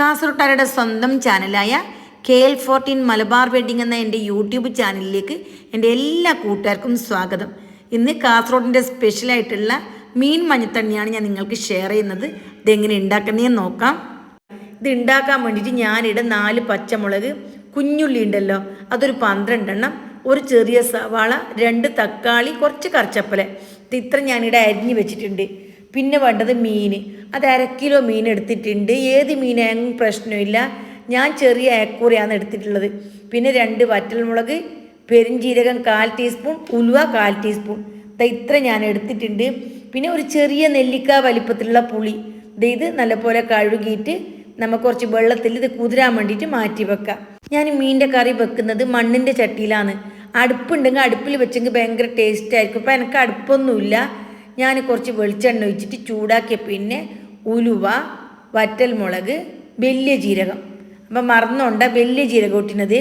കാസർഗോട്ടുകാരുടെ സ്വന്തം ചാനലായ K L fourteen Malabar wedding എന്ന എന്റെ യൂട്യൂബ് ചാനലിലേക്ക് എന്റെ എല്ലാ കൂട്ടുകാർക്കും സ്വാഗതം. ഇന്ന് കാസർഗോഡിന്റെ സ്പെഷ്യലായിട്ടുള്ള മീൻ മഞ്ഞത്തണ്ണിയാണ് ഞാൻ നിങ്ങൾക്ക് ഷെയർ ചെയ്യുന്നത്. ഇതെങ്ങനെ ഉണ്ടാക്കുന്നതെന്ന് നോക്കാം. ഇത് ഉണ്ടാക്കാൻ വേണ്ടിയിട്ട് ഞാനിവിടെ നാല് പച്ചമുളക് കുഞ്ഞുള്ളി ഉണ്ടല്ലോ അതൊരു പന്ത്രണ്ടെണ്ണം ഒരു ചെറിയ സവാള രണ്ട് തക്കാളി കുറച്ച് കറിച്ചപ്പല. ഇത് ഇത്ര ഞാനിവിടെ അരിഞ്ഞ് വെച്ചിട്ടുണ്ട്. പിന്നെ വേണ്ടത് മീൻ. അത് അര കിലോ മീൻ എടുത്തിട്ടുണ്ട്. ഏത് മീനായാലും പ്രശ്നമില്ല. ഞാൻ ചെറിയ ഏക്കൂറയാണ് എടുത്തിട്ടുള്ളത്. പിന്നെ രണ്ട് വറ്റൽമുളക് പെരിഞ്ജീരകം കാൽ ടീസ്പൂൺ ഉലുവ കാൽ ടീസ്പൂൺ. ദാ ഇത്ര ഞാൻ എടുത്തിട്ടുണ്ട്. പിന്നെ ഒരു ചെറിയ നെല്ലിക്ക വലിപ്പത്തിലുള്ള പുളി. ഇത് നല്ലപോലെ കഴുകിയിട്ട് നമുക്ക് കുറച്ച് വെള്ളത്തിൽ ഇത് കുതിരാൻ വേണ്ടിയിട്ട് മാറ്റി വെക്കാം. ഞാൻ മീനിന്റെ കറി വെക്കുന്നത് മണ്ണിന്റെ ചട്ടിയിലാണ്. അടുപ്പുണ്ടെങ്കിൽ അടുപ്പിൽ വെച്ചെങ്കിൽ ഭയങ്കര ടേസ്റ്റ് ആയിരിക്കും. അപ്പം എനിക്ക് അടുപ്പൊന്നുമില്ല. ഞാൻ കുറച്ച് വെളിച്ചെണ്ണ ഒഴിച്ചിട്ട് ചൂടാക്കിയ പിന്നെ ഉലുവ വറ്റൽ മുളക് വലിയ ജീരകം. അപ്പം മറന്നുകൊണ്ട വലിയ ജീരകം ഇട്ടിനത്.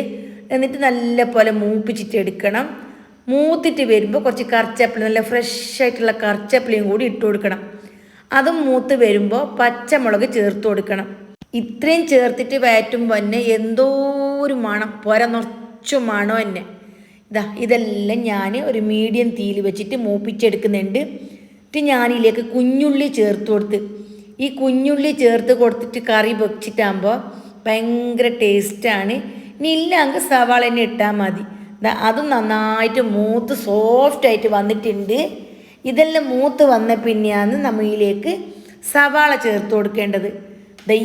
എന്നിട്ട് നല്ല പോലെ മൂപ്പിച്ചിട്ട് എടുക്കണം. മൂത്തിട്ട് വരുമ്പോൾ കുറച്ച് കറിച്ചപ്പിളി നല്ല ഫ്രഷ് ആയിട്ടുള്ള കറിച്ചപ്പിളിയും കൂടി ഇട്ട് കൊടുക്കണം. അതും മൂത്ത് വരുമ്പോൾ പച്ചമുളക് ചേർത്ത് കൊടുക്കണം. ഇത്രയും ചേർത്തിട്ട് വയറ്റുമ്പോൾ തന്നെ എന്തോ ഒരു മണം പുര നിറച്ചു മണം തന്നെ ഇതാ ഇതെല്ലാം ഞാൻ ഒരു മീഡിയം തീയിൽ വെച്ചിട്ട് മൂപ്പിച്ചെടുക്കുന്നുണ്ട്. എന്നിട്ട് ഞാനിതിലേക്ക് കുഞ്ഞുള്ളി ചേർത്ത് കൊടുത്ത് ഈ കുഞ്ഞുള്ളി ചേർത്ത് കൊടുത്തിട്ട് കറി വെച്ചിട്ടാകുമ്പോൾ ഭയങ്കര ടേസ്റ്റാണ്. ഇനി ഇല്ലെങ്കിൽ സവാള തന്നെ ഇട്ടാൽ മതി. അതും നന്നായിട്ട് മൂത്ത് സോഫ്റ്റായിട്ട് വന്നിട്ടുണ്ട്. ഇതെല്ലാം മൂത്ത് വന്ന പിന്നെയാണ് നമ്മളിലേക്ക് സവാള ചേർത്ത് കൊടുക്കേണ്ടത്.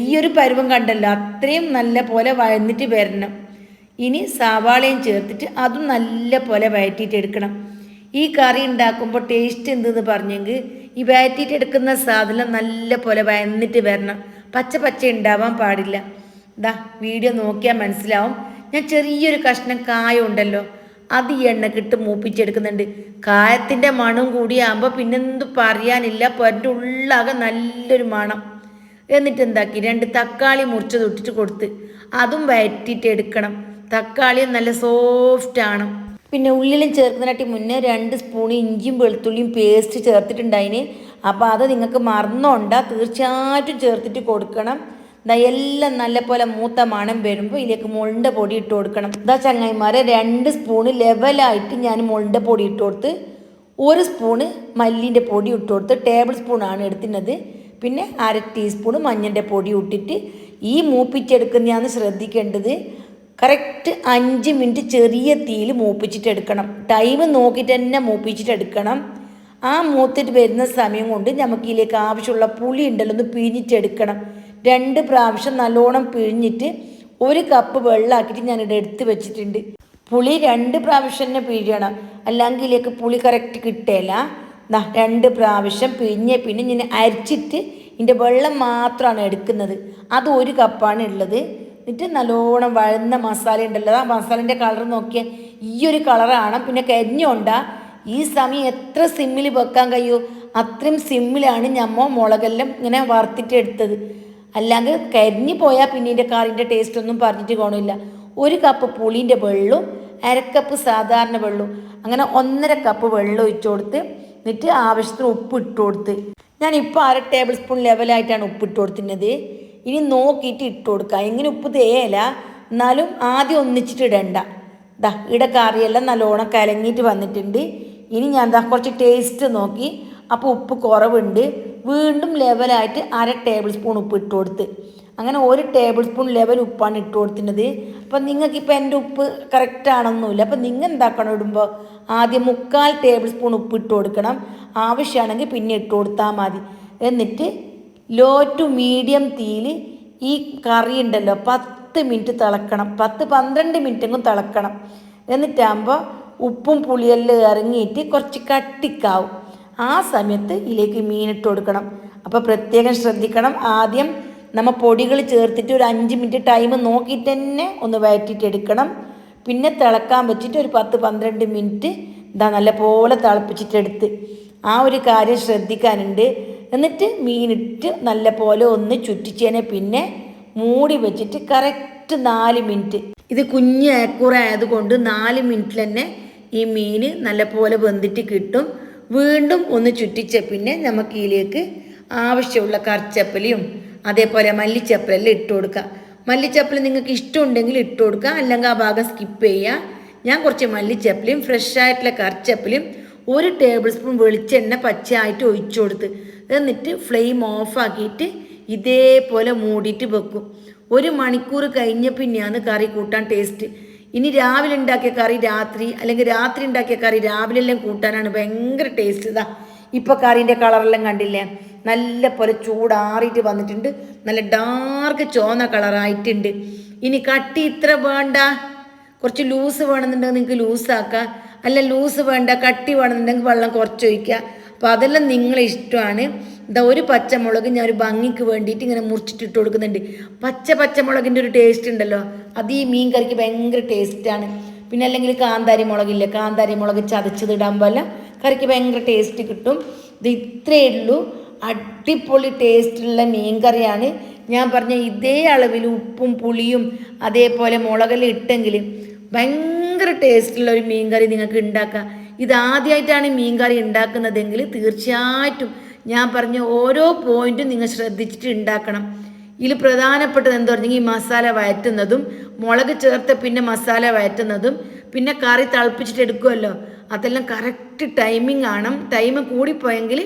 ഈ ഒരു പരുവം കണ്ടല്ലോ അത്രയും നല്ല പോലെ വഴന്നിട്ട് വരണം. ഇനി സവാളയും ചേർത്തിട്ട് അതും നല്ല പോലെ വഴറ്റിയിട്ട് എടുക്കണം. ഈ കറി ഉണ്ടാക്കുമ്പോൾ ടേസ്റ്റ് എന്തെന്ന് പറഞ്ഞെങ്കിൽ ഈ വയറ്റിയിട്ട് എടുക്കുന്ന സാധനം നല്ല പോലെ വയന്നിട്ട് വരണം. പച്ച പച്ച ഉണ്ടാവാൻ പാടില്ല. ഇതാ വീഡിയോ നോക്കിയാൽ മനസ്സിലാവും. ഞാൻ ചെറിയൊരു കഷ്ണം കായ ഉണ്ടല്ലോ അത് ഈ എണ്ണക്കിട്ട് മൂപ്പിച്ചെടുക്കുന്നുണ്ട്. കായത്തിന്റെ മണം കൂടിയാകുമ്പോൾ പിന്നെന്ത് പറയാനില്ല. പൊരന്റെ ഉള്ളാകെ നല്ലൊരു മണം. എന്നിട്ട് എന്താക്കി? രണ്ട് തക്കാളി മുറിച്ച് തൊട്ടിട്ട് കൊടുത്ത് അതും വയറ്റിയിട്ട് എടുക്കണം. തക്കാളിയും നല്ല സോഫ്റ്റ് ആണ്. പിന്നെ ഉള്ളിലും ചേർക്കുന്നതിനായിട്ട് മുന്നേ രണ്ട് സ്പൂൺ ഇഞ്ചിയും വെളുത്തുള്ളിയും പേസ്റ്റ് ചേർത്തിട്ടുണ്ടായിന്. അപ്പോൾ അത് നിങ്ങൾക്ക് മറന്നോണ്ട. തീർച്ചയായിട്ടും ചേർത്തിട്ട് കൊടുക്കണം. ദാ എല്ലാം നല്ല പോലെ മൂത്ത മണം വരുമ്പോൾ ഇതിലേക്ക് മുളിന്റെ പൊടി ഇട്ട് കൊടുക്കണം. ഇതാ ചങ്ങായിമാരെ രണ്ട് സ്പൂണ് ലെവലായിട്ട് ഞാൻ മുളിന്റെ പൊടി ഇട്ട് കൊടുത്ത് ഒരു സ്പൂണ് മല്ലിന്റെ പൊടി ഇട്ട് കൊടുത്ത് ടേബിൾ സ്പൂണാണ് എടുത്തിരുന്നത് പിന്നെ അര ടീസ്പൂൺ മഞ്ഞന്റെ പൊടി ഇട്ടിട്ട് ഈ മൂപ്പിച്ചെടുക്കുന്നതാണ് ശ്രദ്ധിക്കേണ്ടത്. കറക്റ്റ് അഞ്ച് മിനിറ്റ് ചെറിയ തീയിൽ മൂപ്പിച്ചിട്ട് എടുക്കണം ടൈം നോക്കിയിട്ട് തന്നെ മൂപ്പിച്ചിട്ട് എടുക്കണം ആ മൂത്തിട്ട് വരുന്ന സമയം കൊണ്ട് നമുക്ക് ഇതിലേക്ക് ആവശ്യമുള്ള പുളി ഉണ്ടല്ലോ ഒന്ന് പിഴിഞ്ഞിട്ടെടുക്കണം. രണ്ട് പ്രാവശ്യം നല്ലോണം പിഴിഞ്ഞിട്ട് ഒരു കപ്പ് വെള്ളമാക്കിയിട്ട് ഞാനിവിടെ എടുത്ത് വെച്ചിട്ടുണ്ട്. പുളി രണ്ട് പ്രാവശ്യം തന്നെ പിഴിയണം. അല്ലെങ്കിൽ ഇതിലേക്ക് പുളി കറക്റ്റ് കിട്ടില്ല രണ്ട് പ്രാവശ്യം പിഴിഞ്ഞ പിന്നെ ഞാൻ അരിച്ചിട്ട് ഇതിന്റെ വെള്ളം മാത്രമാണ് എടുക്കുന്നത്. അത് ഒരു കപ്പാണ് ഉള്ളത്. എന്നിട്ട് നല്ലോണം വഴുന്ന മസാല ഉണ്ടല്ലോ. ആ മസാലേന്റെ കളർ നോക്കിയാൽ ഈ ഒരു കളറാണ് പിന്നെ കരിഞ്ഞുകൊണ്ടാ. ഈ സമയം എത്ര സിമ്മിൽ വെക്കാൻ കഴിയൂ? അത്രയും സിമ്മിലാണ് ഞമ്മ മുളകെല്ലാം ഇങ്ങനെ വറുത്തിട്ട് എടുത്തത്. അല്ലാതെ കരിഞ്ഞു പോയാൽ പിന്നെ ഇതിന്റെ കറിന്റെ ടേസ്റ്റ് ഒന്നും പറഞ്ഞിട്ട് കാണില്ല ഒരു കപ്പ് പുളീന്റെ വെള്ളവും അരക്കപ്പ് സാധാരണ വെള്ളവും അങ്ങനെ ഒന്നര കപ്പ് വെള്ളം ഒഴിച്ചു കൊടുത്ത് എന്നിട്ട് ആവശ്യത്തിന് ഉപ്പ് ഇട്ട് കൊടുത്ത്. ഞാനിപ്പോൾ അര ടേബിൾ സ്പൂൺ ലെവലായിട്ടാണ് ഉപ്പ് ഇട്ട് കൊടുത്തിരുന്നത്. ഇനി നോക്കിയിട്ട് ഇട്ട് കൊടുക്കുക എങ്ങനെ ഉപ്പ് തേയല എന്നാലും ആദ്യം ഒന്നിച്ചിട്ട് ഇടണ്ട. ദാ ഇവിടെ കറിയെല്ലാം നല്ലോണം കലങ്ങിയിട്ട് വന്നിട്ടുണ്ട്. ഇനി ഞാൻ ദാ കുറച്ച് ടേസ്റ്റ് നോക്കി. അപ്പോൾ ഉപ്പ് കുറവുണ്ട്. വീണ്ടും ലെവലായിട്ട് അര ടേബിൾ സ്പൂൺ ഉപ്പ് ഇട്ട് കൊടുത്ത്. അങ്ങനെ ഒരു ടേബിൾ സ്പൂൺ ലെവൽ ഉപ്പാണ് ഇട്ട് കൊടുത്തിരുന്നത് അപ്പം നിങ്ങൾക്കിപ്പോൾ എന്റെ ഉപ്പ് കറക്റ്റ് ആണെന്നില്ല അപ്പം നിങ്ങൾ എന്താക്കണം ഇടുമ്പോൾ ആദ്യം മുക്കാൽ ടേബിൾ സ്പൂൺ ഉപ്പ് ഇട്ട് കൊടുക്കണം. ആവശ്യമാണെങ്കിൽ പിന്നെ ഇട്ട് കൊടുത്താൽ മതി. എന്നിട്ട് ലോ ടു മീഡിയം തീയിൽ ഈ കറി ഉണ്ടല്ലോ പത്ത് മിനിറ്റ് തിളക്കണം. പത്ത് പന്ത്രണ്ട് മിനിറ്റെങ്കിലും തിളക്കണം. എന്നിട്ടാകുമ്പോൾ ഉപ്പും പുളിയെല്ലാം ഇറങ്ങിയിട്ട് കുറച്ച് കട്ടിക്കാവും. ആ സമയത്ത് ഇതിലേക്ക് മീനിട്ട് കൊടുക്കണം. അപ്പോൾ പ്രത്യേകം ശ്രദ്ധിക്കണം. ആദ്യം നമ്മൾ പൊടികൾ ചേർത്തിട്ട് ഒരു അഞ്ച് മിനിറ്റ് ടൈം നോക്കിയിട്ട് തന്നെ ഒന്ന് വയറ്റിയിട്ട് എടുക്കണം. പിന്നെ തിളക്കാൻ വെച്ചിട്ട് ഒരു പത്ത് പന്ത്രണ്ട് മിനിറ്റ് ഇതാ നല്ല പോലെ തിളപ്പിച്ചിട്ടെടുത്ത്. ആ ഒരു കാര്യം ശ്രദ്ധിക്കാനുണ്ട്. എന്നിട്ട് മീനിട്ട് നല്ല പോലെ ഒന്ന് ചുറ്റിച്ചതിനെ പിന്നെ മൂടി വെച്ചിട്ട് കറക്റ്റ് നാല് മിനിറ്റ്. ഇത് കുഞ്ഞ് ഏക്കൂറ ആയതുകൊണ്ട് നാല് മിനിറ്റിൽ തന്നെ ഈ മീൻ നല്ല പോലെ വെന്തിട്ട് കിട്ടും. വീണ്ടും ഒന്ന് ചുറ്റിച്ച പിന്നെ നമുക്ക് ഇതിലേക്ക് ആവശ്യമുള്ള കറിച്ചപ്പലിയും അതേപോലെ മല്ലിച്ചപ്പലെല്ലാം ഇട്ട് കൊടുക്കുക മല്ലിച്ചപ്പൽ നിങ്ങൾക്ക് ഇഷ്ടമുണ്ടെങ്കിൽ ഇട്ട് കൊടുക്കുക അല്ലെങ്കിൽ ആ ഭാഗം സ്കിപ്പ് ചെയ്യുക. ഞാൻ കുറച്ച് മല്ലിച്ചപ്പലും ഫ്രഷ് ആയിട്ടുള്ള കറിച്ചപ്പലും ഒരു ടേബിൾ സ്പൂൺ വെളിച്ചെണ്ണ പച്ചയായിട്ട് ഒഴിച്ചു കൊടുത്ത്. എന്നിട്ട് ഫ്ലെയിം ഓഫാക്കിയിട്ട് ഇതേപോലെ മൂടിയിട്ട് വെക്കും. ഒരു മണിക്കൂർ കഴിഞ്ഞ പിന്നെയാണ് കറി കൂട്ടാൻ ടേസ്റ്റ് ഇനി രാവിലെ ഉണ്ടാക്കിയ കറി രാത്രി അല്ലെങ്കിൽ രാത്രി ഉണ്ടാക്കിയ കറി രാവിലെ എല്ലാം കൂട്ടാനാണ് ഭയങ്കര ടേസ്റ്റ് ഇതാ ഇപ്പോൾ കറീന്റെ കളറെല്ലാം കണ്ടില്ലേ? നല്ല പോലെ ചൂടാറിയിട്ട് വന്നിട്ടുണ്ട്. നല്ല ഡാർക്ക് ചുവന്ന കളറായിട്ടുണ്ട് ഇനി കട്ടി ഇത്ര വേണ്ട. കുറച്ച് ലൂസ് വേണമെന്നുണ്ടെങ്കിൽ നിങ്ങൾക്ക് ലൂസാക്കാം അല്ല ലൂസ് വേണ്ട കട്ടി വേണമെന്നുണ്ടെങ്കിൽ വെള്ളം കുറച്ച് ഒഴിക്കുക. അപ്പോൾ അതെല്ലാം നിങ്ങളെ ഇഷ്ടമാണ്. ഇതാ ഒരു പച്ചമുളക് ഞാൻ ഒരു ഭംഗിക്ക് വേണ്ടിയിട്ട് ഇങ്ങനെ മുറിച്ചിട്ടിട്ട് കൊടുക്കുന്നുണ്ട്. പച്ച പച്ചമുളകിന്റെ ഒരു ടേസ്റ്റ് ഉണ്ടല്ലോ. അത് ഈ മീൻ കറിക്ക് ഭയങ്കര ടേസ്റ്റാണ് പിന്നെ അല്ലെങ്കിൽ കാന്താരി മുളകില്ലേ കാന്താരി മുളക് ചതച്ചത് ഇടാൻ പോലെ കറിക്ക് ഭയങ്കര ടേസ്റ്റ് കിട്ടും. ഇത് ഇത്രയേ ഉള്ളൂ. അടിപൊളി ടേസ്റ്റുള്ള മീൻ കറിയാണ്. ഞാൻ പറഞ്ഞ ഇതേ അളവിൽ ഉപ്പും പുളിയും അതേപോലെ മുളകെല്ലാം ഇട്ടെങ്കിൽ ഭയങ്കര ടേസ്റ്റുള്ള ഒരു മീൻ കറി നിങ്ങൾക്ക് ഉണ്ടാക്കാം. ഇത് മീൻകറി മീൻ കറി ഉണ്ടാക്കുന്നതെങ്കിൽ തീർച്ചയായിട്ടും ഞാൻ പറഞ്ഞ ഓരോ പോയിന്റും നിങ്ങൾ ശ്രദ്ധിച്ചിട്ട് ഉണ്ടാക്കണം. ഇതിൽ പ്രധാനപ്പെട്ടത് എന്താ പറഞ്ഞെങ്കിൽ ഈ മസാല വയറ്റുന്നതും മുളക് ചേർത്ത് പിന്നെ മസാല വയറ്റുന്നതും പിന്നെ കറി തിളപ്പിച്ചിട്ട് എടുക്കുമല്ലോ അതെല്ലാം കറക്റ്റ് ടൈമിംഗ് ആണ്. ടൈം കൂടിപ്പോയെങ്കിൽ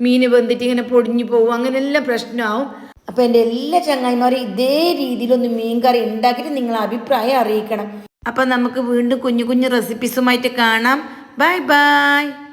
മീൻ വെന്തിട്ട് ഇങ്ങനെ പൊടിഞ്ഞു പോകും. അങ്ങനെയെല്ലാം പ്രശ്നമാവും. അപ്പോൾ എന്റെ എല്ലാ ചങ്ങായിമാരും ഇതേ രീതിയിലൊന്ന് മീൻ കറി ഉണ്ടാക്കിയിട്ട് നിങ്ങളെ അഭിപ്രായം അറിയിക്കണം. അപ്പം നമുക്ക് വീണ്ടും കുഞ്ഞു കുഞ്ഞു റെസിപ്പീസുമായിട്ട് കാണാം. Bye bye.